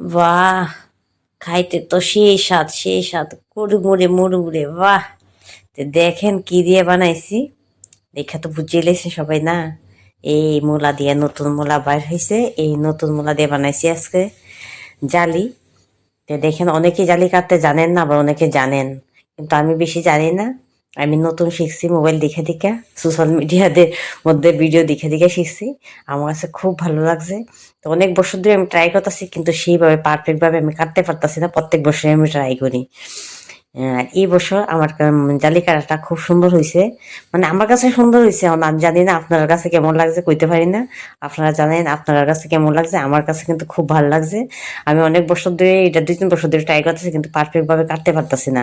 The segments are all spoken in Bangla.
বাহ, খাইতে তো সেই স্বাদ সেই স্বাদ। কুড়মুড়ে মুড়মুড়ে, বাহ। তো দেখেন কি দিয়ে বানাইছি। দেখা তো বুঝিয়ে লেছে সবাই, না? এই মূলা দিয়ে নতুন মূলা বাইর হয়েছে এই নতুন মূলা দিয়ে বানাইছি আজকে জালি। তো দেখেন অনেকে জালি কাটতে জানেন না, আবার অনেকে জানেন। কিন্তু আমি বেশি জানি না। আমি নতুন শিখছি মোবাইল দেখে দেখে সোশ্যাল মিডিয়াদের মধ্যে ভিডিও দেখে দেখে শিখছি। আমার কাছে খুব ভালো লাগছে। তো অনেক বছর ধরে আমি ট্রাই করতেছি, কিন্তু সেইভাবে পারফেক্টভাবে আমি কাটতে পারতেছি না। প্রত্যেক বছরে আমি ট্রাই করি। এই বছর আমার জালি কাটাটা খুব সুন্দর হয়েছে মানে আমার কাছে সুন্দর হয়েছে আমি জানি না আপনার কাছে কেমন লাগছে, কইতে পারি না। আপনারা জানেন আপনার কাছে কেমন লাগছে, আমার কাছে কিন্তু খুব ভালো লাগছে। আমি অনেক বছর ধরে, এটা দুই তিন বছর ধরে ট্রাই করতেছি, কিন্তু পারফেক্টভাবে কাটতে পারতেছি না।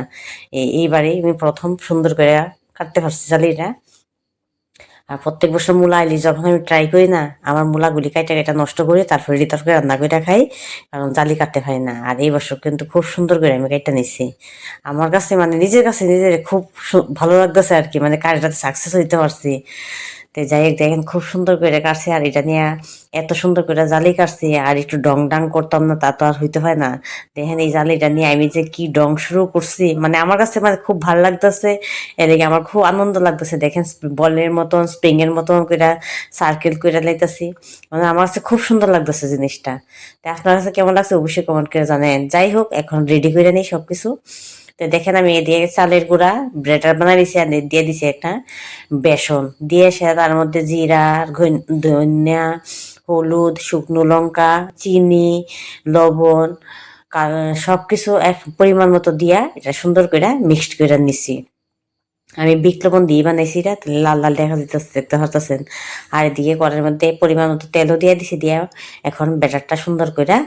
এই এইবারে আমি প্রথম সুন্দর করে কাটতে পারছি জালিটা। আর প্রত্যেক বছর মূলা আইলি যখন আমি ট্রাই করি না, আমার মূলাগুলি কাইটা কাইটা নষ্ট করে তারপরে রিতর করে রান্না করে খাই, কারণ জালি কাটতে পারি না। আর এই বছর কিন্তু খুব সুন্দর করে আমি কাইটা নিছি। আমার কাছে মানে নিজের কাছে নিজের খুব ভালো লাগতেছে আর কি মানে কাজটাতে সাকসেস হইতে পারছি। তো যাই হোক, দেখেন খুব সুন্দর করে কাটছে আর এটা নিয়ে এত সুন্দর করে জালি কাটছি আর একটু ডং ডাং করতাম না, তা তো আর হইতে হয় না। দেখেন এই জালিটা নিয়ে আমি যে কি ডং শুরু করছি মানে আমার কাছে মানে খুব ভালো লাগতেছে, এদিকে আমার খুব আনন্দ লাগতেছে। দেখেন বলের মতন স্প্রিং এর মতন করে সার্কেল করে লাইতেছি মানে আমার কাছে খুব সুন্দর লাগতেছে জিনিসটা। তো আপনার কাছে কেমন লাগছে অবশ্যই কমেন্ট করে জানেন যাই হোক, এখন রেডি করে নিই সবকিছু। দেখেন আমি দিয়ে চালের গুঁড়া ব্রেটার বানাই দিছি আর দিয়ে দিছি একটা বেসন। দিয়ে সে তার মধ্যে জিরা ধনিয়া, হলুদ, শুকনো লঙ্কা, চিনি, লবণ সব কিছু এক পরিমাণ মতো দিয়া এটা সুন্দর করে মিক্সড করে নিছি। আমি বিক্লবন দিয়ে বানাইছি এটা লাল লাল দেখা যেতেছে দেখতে আর এদিকে ঘরের মধ্যে পরিমাণ মতো তেলও দিয়ে দিছি দিয়া এখন ব্যাটারটা সুন্দর করে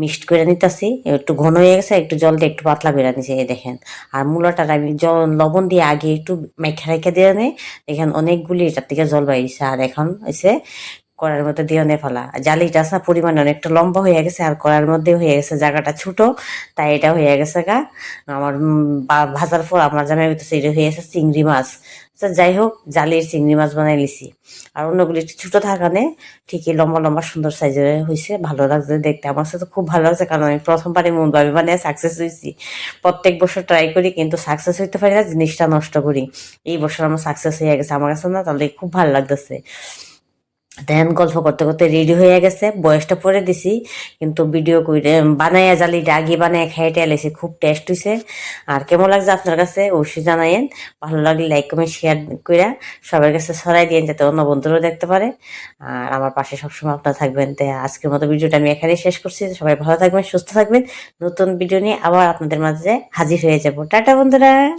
মিক্সড করে নিতেছি। একটু ঘন হয়ে গেছে, একটু জল দিয়ে একটু পাতলা করে নিছি দেখেন। আর মূলাটার আমি জল লবণ দিয়ে আগে একটু মেখে রেখে দিয়ে নেই দেখেন অনেকগুলি এটার থেকে জল বাইছে আর এখন হয়েছে কড়ার মধ্যে দিয়ে নে ফেলা। জালিটা না পরিমাণে অনেকটা লম্বা হয়ে গেছে, আর কড়ার মধ্যে হয়ে গেছে জায়গাটা ছোট, তাই এটা হয়ে গেছে গা। আমার ভাজার পর আমার জামাই এটা হয়ে গেছে চিংড়ি মাছ। আচ্ছা যাই হোক, জালির চিংড়ি মাছ বানাই লিছি আর অন্যগুলি একটু ছোট থাকানে ঠিকই লম্বা লম্বা, সুন্দর সাইজের হয়েছে ভালো লাগছে দেখতে। আমার সাথে খুব ভালো লাগছে, কারণ আমি প্রথমবারই মন ভাবে মানে সাকসেস হয়েছি প্রত্যেক বছর ট্রাই করি, কিন্তু সাকসেস হইতে পারি না, জিনিসটা নষ্ট করি। এই বছর আমার সাকসেস হয়ে গেছে, আমার কাছে না, তাহলে খুব ভালো লাগতেছে। দেন গল্প করতে করতে রেডি হয়ে গেছে। বয়সটা পরে দিছি, কিন্তু ভিডিও করে বানাইয়া জালিটা ডাগি বানাইয়া খাইয়ে টেলেছি খুব টেস্ট হয়েছে আর কেমন লাগছে আপনার কাছে? অবশ্যই জানাইন ভালো লাগলে লাইক কমেন্ট শেয়ার করে সবার কাছে ছড়াই দিন যাতে অন্য বন্ধুরাও দেখতে পারে। আর আমার পাশে সবসময় আপনারা থাকবেন। তাই আজকের মতো ভিডিওটা আমি এখানেই শেষ করছি। সবাই ভালো থাকবেন, সুস্থ থাকবেন। নতুন ভিডিও নিয়ে আবার আপনাদের মাঝে হাজির হয়ে যাব। টাটা, বন্ধুরা!